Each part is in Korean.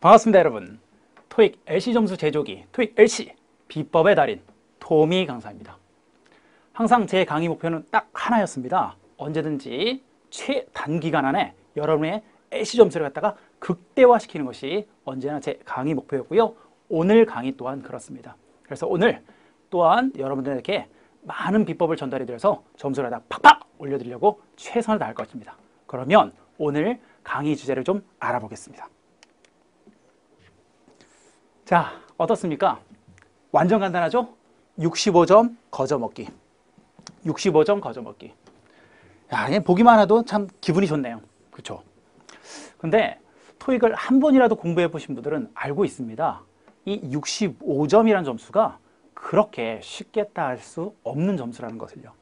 반갑습니다 여러분. 토익 LC 점수 제조기 토익 LC 비법의 달인 토미 강사입니다. 항상 제 강의 목표는 딱 하나였습니다. 언제든지 최단기간 안에 여러분의 LC 점수를 갖다가 극대화시키는 것이 언제나 제 강의 목표였고요. 오늘 강의 또한 그렇습니다. 그래서 오늘 또한 여러분들에게 많은 비법을 전달해 드려서 점수를 다 팍팍 올려드리려고 최선을 다할 것입니다. 그러면 오늘 강의 주제를 좀 알아보겠습니다 자, 어떻습니까? 완전 간단하죠? 65점 거저먹기. 65점 거저먹기. 야, 보기만 해도 참 기분이 좋네요. 그렇죠? 근데 토익을 한 번이라도 공부해 보신 분들은 알고 있습니다. 이 65점이라는 점수가 그렇게 쉽게 따할 수 없는 점수라는 것을요.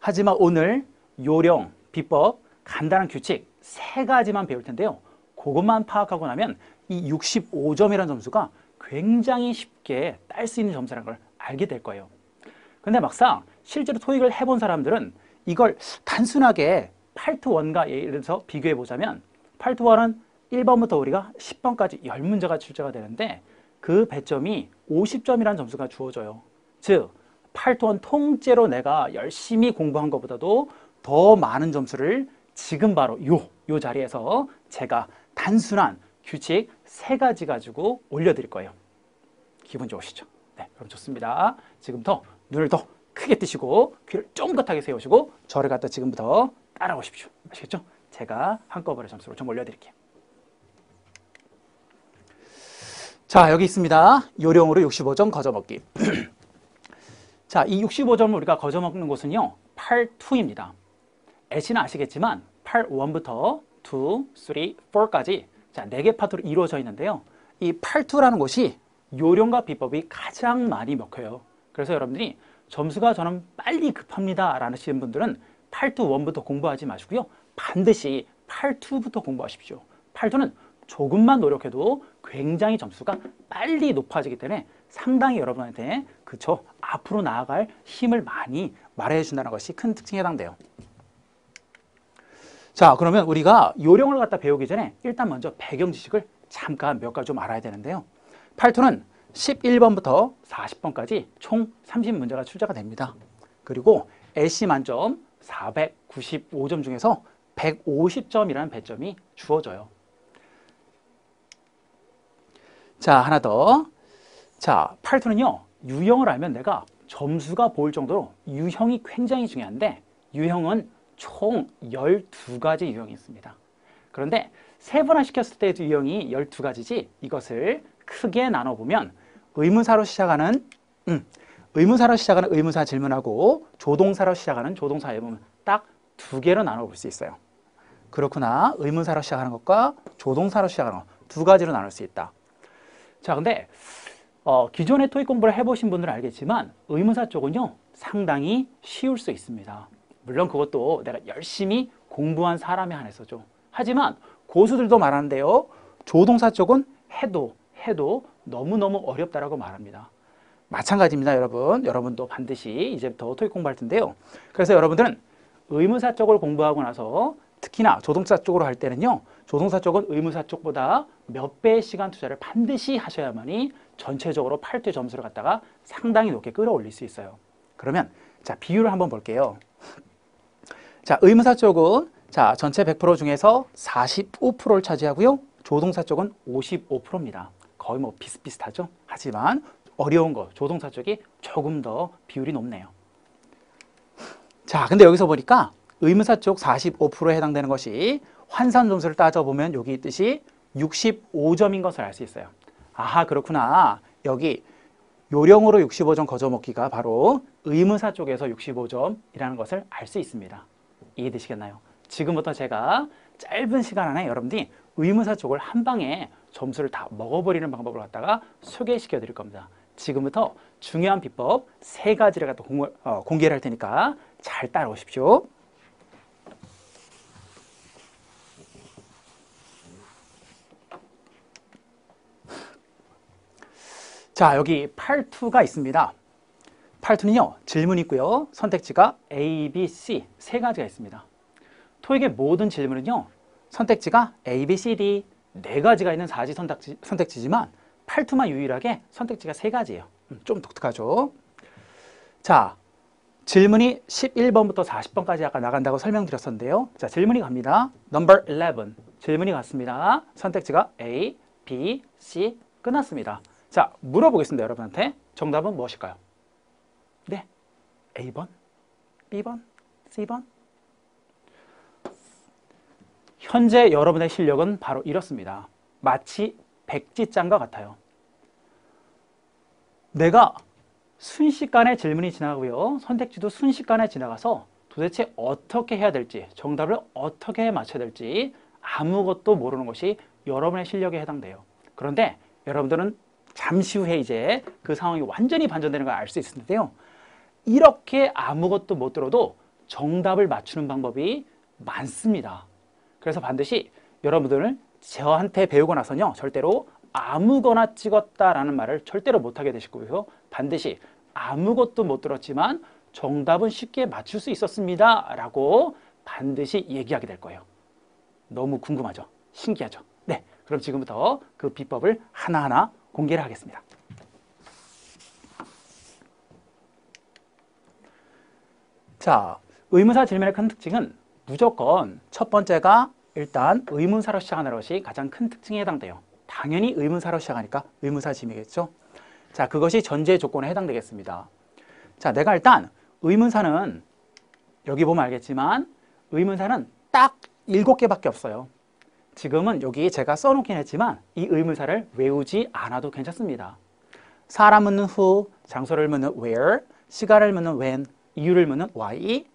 하지만 오늘 요령, 비법, 간단한 규칙 세 가지만 배울 텐데요. 그것만 파악하고 나면 이 65점이라는 점수가 굉장히 쉽게 딸 수 있는 점수라는 걸 알게 될 거예요. 근데 막상 실제로 토익을 해본 사람들은 이걸 단순하게 8 to 1과 예를 들어서 비교해 보자면 8 to 1은 1번부터 우리가 10번까지 10문제가 출제가 되는데 그 배점이 50점이라는 점수가 주어져요. 즉, 8 to 1 통째로 내가 열심히 공부한 것보다도 더 많은 점수를 지금 바로 요, 요 자리에서 제가 단순한 규칙 세 가지 가지고 올려드릴 거예요. 기분 좋으시죠? 네, 그럼 좋습니다. 지금부터 눈을 더 크게 뜨시고 귀를 쫑긋하게 세우시고 저를 갖다 지금부터 따라오십시오. 아시겠죠? 제가 한꺼번에 점수를 좀 올려드릴게요. 자, 여기 있습니다. 요령으로 65점 거저먹기. 자, 이 65점을 우리가 거저먹는 곳은요. 8, 2입니다. 애시는 아시겠지만 8, 1부터 2, 3, 4까지 자, 네 개 파트로 이루어져 있는데요. 이 8투라는 곳이 요령과 비법이 가장 많이 먹혀요. 그래서 여러분들이 점수가 저는 빨리 급합니다 라는 하시는 분들은 8투 1부터 공부하지 마시고요. 반드시 8투부터 공부하십시오. 8투는 조금만 노력해도 굉장히 점수가 빨리 높아지기 때문에 상당히 여러분한테 그쵸 앞으로 나아갈 힘을 많이 말해 준다는 것이 큰 특징에 해당돼요. 자 그러면 우리가 요령을 갖다 배우기 전에 일단 먼저 배경 지식을 잠깐 몇 가지 좀 알아야 되는데요. 8토는 11번부터 40번까지 총 30문제가 출제가 됩니다. 그리고 LC 만점 495점 중에서 150점이라는 배점이 주어져요. 자 하나 더. 자 8토는요. 유형을 알면 내가 점수가 보일 정도로 유형이 굉장히 중요한데 유형은 총 12가지 유형이 있습니다. 그런데 세분화 시켰을 때의 유형이 12가지지 이것을 크게 나눠보면 의문사로 시작하는 음, 의문사로 시작하는 의문사 질문하고 조동사로 시작하는 조동사 예문 딱 두 개로 나눠볼 수 있어요. 그렇구나. 의문사로 시작하는 것과 조동사로 시작하는 것 두 가지로 나눌 수 있다. 자, 근데 어, 기존에 토익 공부를 해보신 분들은 알겠지만 의문사 쪽은요 상당히 쉬울 수 있습니다. 물론 그것도 내가 열심히 공부한 사람에 한해서죠. 하지만 고수들도 말하는데요. 조동사 쪽은 해도 해도 너무너무 어렵다라고 말합니다. 마찬가지입니다, 여러분. 여러분도 반드시 이제부터 토익 공부할 텐데요. 그래서 여러분들은 의문사 쪽을 공부하고 나서 특히나 조동사 쪽으로 할 때는요. 조동사 쪽은 의문사 쪽보다 몇 배의 시간 투자를 반드시 하셔야만이 전체적으로 8대 점수를 갖다가 상당히 높게 끌어올릴 수 있어요. 그러면 자 비율을 한번 볼게요. 자, 의문사 쪽은 자, 전체 100% 중에서 45%를 차지하고요. 조동사 쪽은 55%입니다. 거의 뭐 비슷비슷하죠. 하지만 어려운 거 조동사 쪽이 조금 더 비율이 높네요. 자, 근데 여기서 보니까 의문사 쪽 45%에 해당되는 것이 환산 점수를 따져보면 여기 있듯이 65점인 것을 알 수 있어요. 아하, 그렇구나. 여기 요령으로 65점 거저먹기가 바로 의문사 쪽에서 65점이라는 것을 알 수 있습니다. 이해되시겠나요? 지금부터 제가 짧은 시간 안에 여러분들이 의문사 쪽을 한 방에 점수를 다 먹어버리는 방법을 갖다가 소개시켜 드릴 겁니다. 지금부터 중요한 비법 세 가지를 갖다 공, 어, 공개를 할 테니까 잘 따라오십시오. 자, 여기 8투가 있습니다. 8투는요, 질문이 있고요. 선택지가 A, B, C 세 가지가 있습니다. 토익의 모든 질문은요, 선택지가 A, B, C, D 네 가지가 있는 사지 선택지, 선택지지만 8투만 유일하게 선택지가 세 가지예요. 음, 좀 독특하죠. 자, 질문이 11번부터 40번까지 아까 나간다고 설명드렸었는데요. 자, 질문이 갑니다. Number 11. 질문이 갔습니다. 선택지가 A, B, C 끝났습니다. 자, 물어보겠습니다. 여러분한테. 정답은 무엇일까요? 네. A번, B번, C번. 현재 여러분의 실력은 바로 이렇습니다. 마치 백지장과 같아요. 내가 순식간에 질문이 지나가고요. 선택지도 순식간에 지나가서 도대체 어떻게 해야 될지, 정답을 어떻게 맞춰야 될지 아무것도 모르는 것이 여러분의 실력에 해당돼요. 그런데 여러분들은 잠시 후에 이제 그 상황이 완전히 반전되는 걸 알 수 있는데요. 이렇게 아무것도 못 들어도 정답을 맞추는 방법이 많습니다. 그래서 반드시 여러분들은 저한테 배우고 나서는요. 절대로 아무거나 찍었다라는 말을 절대로 못하게 되실 거고요. 반드시 아무것도 못 들었지만 정답은 쉽게 맞출 수 있었습니다. 라고 반드시 얘기하게 될 거예요. 너무 궁금하죠? 신기하죠? 네, 그럼 지금부터 그 비법을 하나하나 공개를 하겠습니다. 자, 의문사 질문의 큰 특징은 무조건 첫 번째가 일단 의문사로 시작하는 것이 가장 큰 특징에 해당돼요. 당연히 의문사로 시작하니까 의문사 질문이겠죠. 자, 그것이 전제 조건에 해당되겠습니다. 자, 내가 일단 의문사는 여기 보면 알겠지만 의문사는 딱 일곱 개밖에 없어요. 지금은 여기 제가 써놓긴 했지만 이 의문사를 외우지 않아도 괜찮습니다. 사람 묻는 who, 장소를 묻는 where, 시간을 묻는 when, 이유를 묻는 why,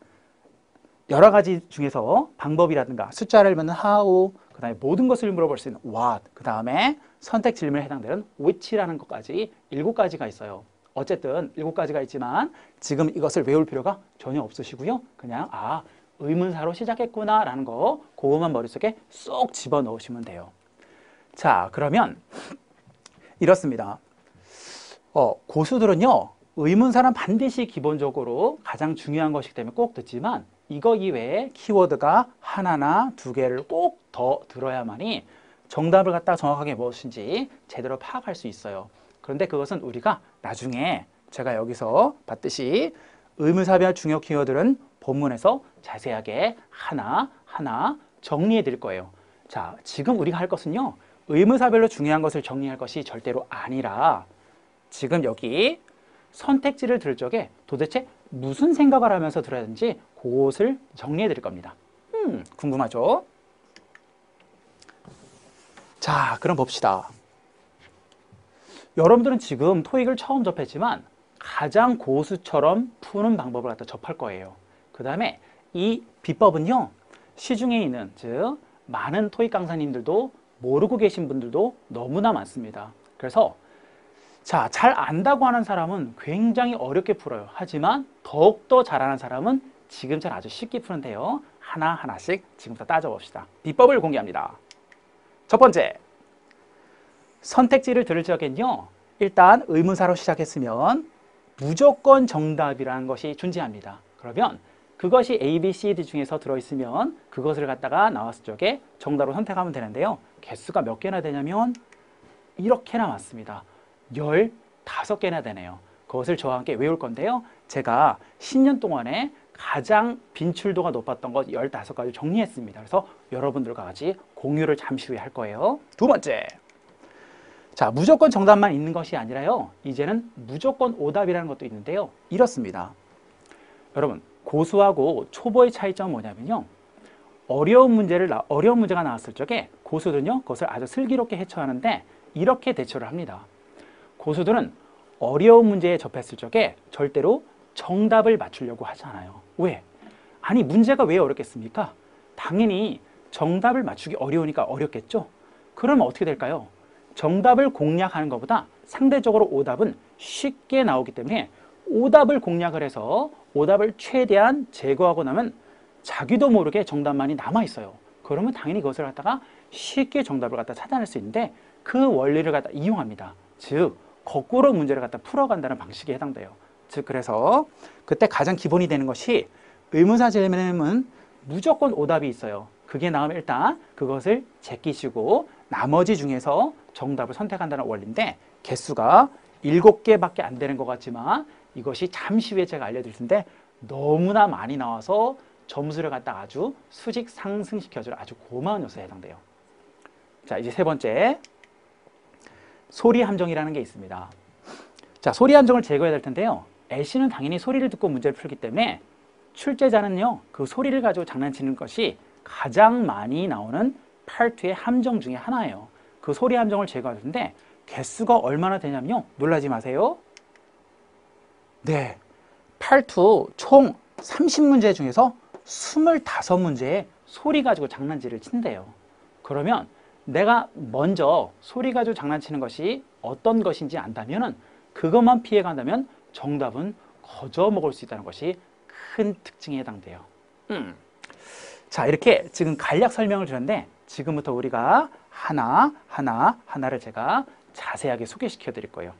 여러 가지 중에서 방법이라든가 숫자를 묻는 how, 그 다음에 모든 것을 물어볼 수 있는 what, 그 다음에 선택 질문에 해당되는 which라는 것까지 일곱 가지가 있어요. 어쨌든 일곱 가지가 있지만 지금 이것을 외울 필요가 전혀 없으시고요. 그냥 아 의문사로 시작했구나 라는 거 그것만 머릿속에 쏙 집어넣으시면 돼요. 자 그러면 이렇습니다. 어, 고수들은요 의문사는 반드시 기본적으로 가장 중요한 것이기 때문에 꼭 듣지만 이거 이외에 키워드가 하나나 두 개를 꼭 더 들어야만이 정답을 갖다 정확하게 무엇인지 제대로 파악할 수 있어요. 그런데 그것은 우리가 나중에 제가 여기서 봤듯이 의문사별 중요 키워드는 본문에서 자세하게 하나하나 정리해 드릴 거예요. 자, 지금 우리가 할 것은요. 의문사별로 중요한 것을 정리할 것이 절대로 아니라 지금 여기 선택지를 들을 적에 도대체 무슨 생각을 하면서 들어야 되는지 그것을 정리해 드릴 겁니다. 음, 궁금하죠? 자, 그럼 봅시다. 여러분들은 지금 토익을 처음 접했지만 가장 고수처럼 푸는 방법을 갖다 접할 거예요. 그 다음에 이 비법은요. 시중에 있는 즉 많은 토익 강사님들도 모르고 계신 분들도 너무나 많습니다. 그래서 자, 잘 안다고 하는 사람은 굉장히 어렵게 풀어요. 하지만 더욱더 잘하는 사람은 지금처럼 아주 쉽게 푸는데요. 하나하나씩 지금부터 따져봅시다. 비법을 공개합니다. 첫 번째, 선택지를 들을 적엔요. 일단 의문사로 시작했으면 무조건 정답이라는 것이 존재합니다. 그러면 그것이 A, B, C, D 중에서 들어있으면 그것을 갖다가 나왔을 적에 정답으로 선택하면 되는데요. 개수가 몇 개나 되냐면 이렇게나 많습니다. 15개나 되네요. 그것을 저와 함께 외울 건데요. 제가 10년 동안에 가장 빈출도가 높았던 것 15가지 정리했습니다. 그래서 여러분들과 같이 공유를 잠시 후에 할 거예요. 두 번째. 자, 무조건 정답만 있는 것이 아니라요. 이제는 무조건 오답이라는 것도 있는데요. 이렇습니다. 여러분, 고수하고 초보의 차이점은 뭐냐면요. 어려운 문제를 어려운 문제가 나왔을 적에 고수들은요. 그것을 아주 슬기롭게 해처하는데 이렇게 대처를 합니다. 고수들은 어려운 문제에 접했을 적에 절대로 정답을 맞추려고 하지 않아요. 왜? 아니 문제가 왜 어렵겠습니까? 당연히 정답을 맞추기 어려우니까 어렵겠죠? 그러면 어떻게 될까요? 정답을 공략하는 것보다 상대적으로 오답은 쉽게 나오기 때문에 오답을 공략을 해서 오답을 최대한 제거하고 나면 자기도 모르게 정답만이 남아 있어요. 그러면 당연히 그것을 갖다가 쉽게 정답을 갖다 찾아낼 수 있는데 그 원리를 갖다 이용합니다. 즉 거꾸로 문제를 갖다 풀어간다는 방식에 해당돼요. 즉 그래서 그때 가장 기본이 되는 것이 의문사 질문은 무조건 오답이 있어요. 그게 나오면 일단 그것을 제끼시고 나머지 중에서 정답을 선택한다는 원리인데 개수가 일곱 개밖에 안 되는 것 같지만 이것이 잠시 후에 제가 알려드릴 텐데 너무나 많이 나와서 점수를 갖다 아주 수직 상승시켜줄 아주 고마운 요소에 해당돼요. 자, 이제 세 번째. 소리 함정이라는 게 있습니다. 자, 소리 함정을 제거해야 될 텐데요. 애쉬는 당연히 소리를 듣고 문제를 풀기 때문에 출제자는요, 그 소리를 가지고 장난치는 것이 가장 많이 나오는 팔투의 함정 중에 하나예요. 그 소리 함정을 제거할 텐데 개수가 얼마나 되냐면요. 놀라지 마세요. 네. 팔투 총 30문제 중에서 25문제에 소리 가지고 장난질을 친대요. 그러면 내가 먼저 소리 가지고 장난치는 것이 어떤 것인지 안다면 그것만 피해 간다면 정답은 거저 먹을 수 있다는 것이 큰 특징에 해당돼요. 음. 자, 이렇게 지금 간략 설명을 드렸는데 지금부터 우리가 하나, 하나, 하나를 제가 자세하게 소개시켜 드릴 거예요.